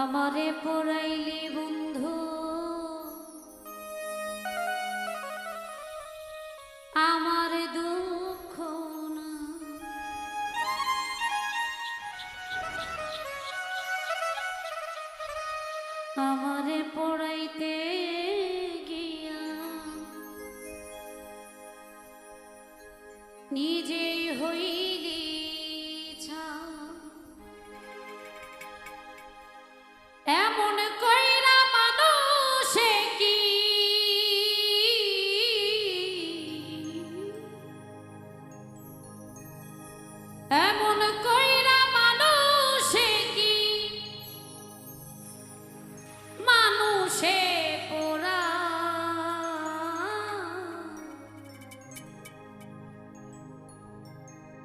আমারে পড়াইলি বন্ধু। আমার দুঃখ আমারে পড়াইতে গিয়া নিজেই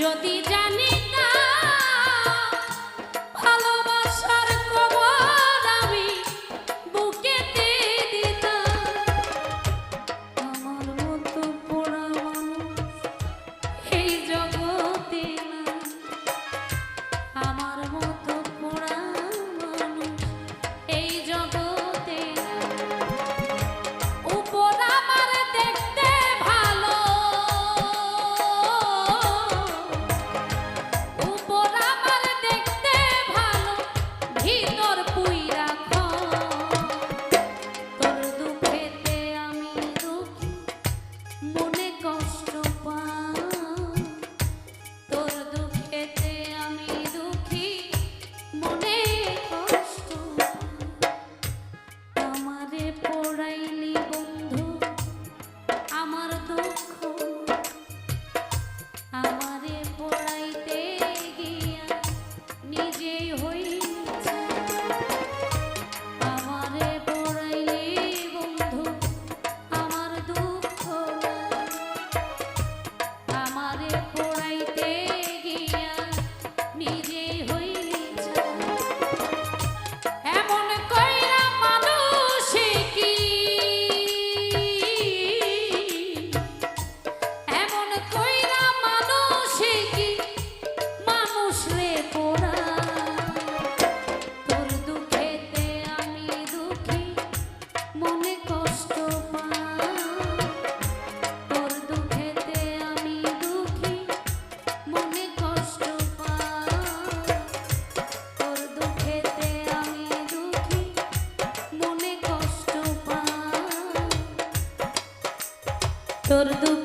যদি জানি ভালোবাসার খবর আমি বুকেতে দিতাম। আমার মতো পোড়া আমার মতো তোর দুঃখ